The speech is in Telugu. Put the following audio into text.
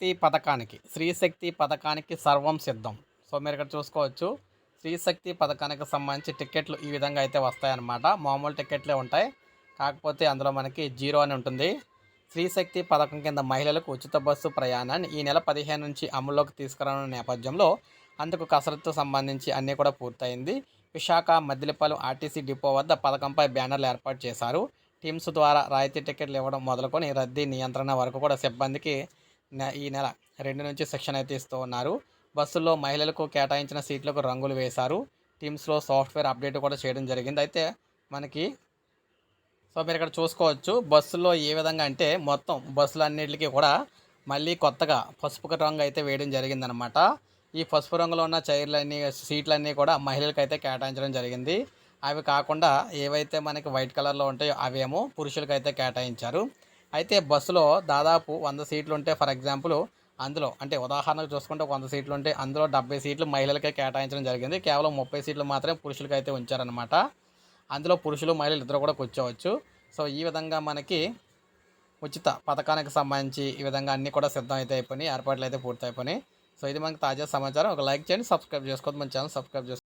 శ్రీశక్తి పథకానికి స్త్రీ శక్తి పథకానికి సర్వం సిద్ధం. సో మీరు ఇక్కడ చూసుకోవచ్చు. స్త్రీ శక్తి పథకానికి సంబంధించి టికెట్లు ఈ విధంగా అయితే వస్తాయన్నమాట. మామూలు టికెట్లే ఉంటాయి. కాకపోతే అందులో మనకి జీరో అని ఉంటుంది. శ్రీశక్తి పథకం కింద మహిళలకు ఉచిత బస్సు ప్రయాణాన్ని ఈ నెల పదిహేను నుంచి అమల్లోకి తీసుకురానున్న నేపథ్యంలో అందుకు కసరత్తు సంబంధించి అన్నీ కూడా పూర్తయింది. విశాఖ మద్దిలపాలెం ఆర్టీసీ డిపో వద్ద పథకంపై బ్యానర్లు ఏర్పాటు చేశారు. టీమ్స్ ద్వారా రాయితీ టికెట్లు ఇవ్వడం మొదలుకొని రద్దీ నియంత్రణ వరకు కూడా సిబ్బందికి ఈ నెల రెండు నుంచి శిక్షణ అయితే ఇస్తూ ఉన్నారు. బస్సుల్లో మహిళలకు కేటాయించిన సీట్లకు రంగులు వేశారు. టీమ్స్లో సాఫ్ట్వేర్ అప్డేట్ కూడా చేయడం జరిగింది. అయితే మనకి సో మీరు ఇక్కడ చూసుకోవచ్చు. బస్సులో ఏ విధంగా అంటే మొత్తం బస్సులన్నిటికీ కూడా మళ్ళీ కొత్తగా పసుపు రంగు అయితే వేయడం జరిగిందనమాట ఈ పసుపు రంగులో ఉన్న చైర్లన్నీ సీట్లన్నీ కూడా మహిళలకు అయితే కేటాయించడం జరిగింది. అవి కాకుండా ఏవైతే మనకి వైట్ కలర్లో ఉంటాయో అవేమో పురుషులకైతే కేటాయించారు. అయితే బస్సులో దాదాపు వంద సీట్లు ఉంటే ఫర్ ఎగ్జాంపుల్ అందులో అంటే ఉదాహరణకు చూసుకుంటే వంద సీట్లు ఉంటే అందులో డెబ్బై సీట్లు మహిళలకే కేటాయించడం జరిగింది. కేవలం ముప్పై సీట్లు మాత్రమే పురుషులకి అయితే ఉంచారనమాట అందులో పురుషులు మహిళలు ఇద్దరు కూడా కూర్చోవచ్చు. సో ఈ విధంగా మనకి ఉచిత పథకానికి సంబంధించి ఈ విధంగా అన్నీ కూడా సిద్ధం అయితే అయిపోయినాయి. ఏర్పాట్లు అయితే పూర్తి అయిపోయినాయి సో ఇది మనకి తాజా సమాచారం. ఒక లైక్ చేయండి సబ్స్క్రైబ్ చేసుకోవద్దు. మన ఛానల్ సబ్స్క్రైబ్ చేసుకోండి